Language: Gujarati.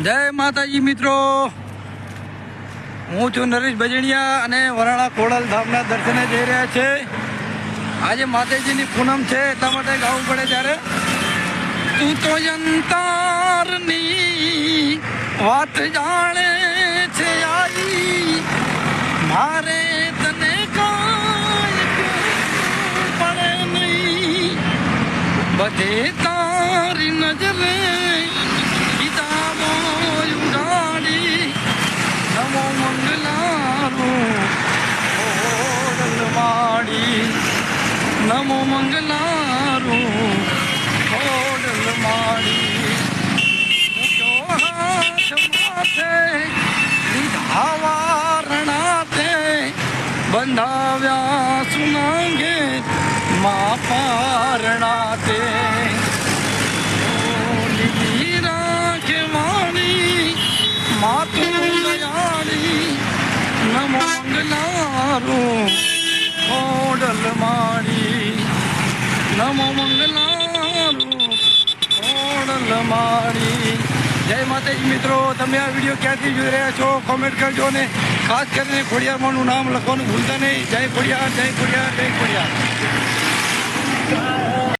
જય માતાજી મિત્રો. હું છું નરેશ ભજણિયા અને વરાણા ખોડલ ધામના દર્શને જઈ રહ્યા છે. આજે માતાજીની પૂનમ છે, એટલા માટે ગાવું પડે ત્યારે. તું તો અંતારની વાત જાણે છે આઈ. મારે તને પડે નહીં. બધે તારી નજરે નમો મંગલારું ઓડલ માડી મૂક્યો હાથ માથે લીધા વારણાતે બંધાવ્યા સુનાંગે મા પારણાતે માતું દયાળી નમો મંગલારું નમો મંગલારું ઓડલ જય માતાજી મિત્રો, તમે આ વીડિયો ક્યાંથી જોઈ રહ્યા છો? કોમેન્ટ કરજો ને. ખાસ કરીને ખોડિયારમાંનું નામ લખવાનું ભૂલતા નહીં. જય ખોડિયાર જય ખોડિયાર જય ખોડિયાર.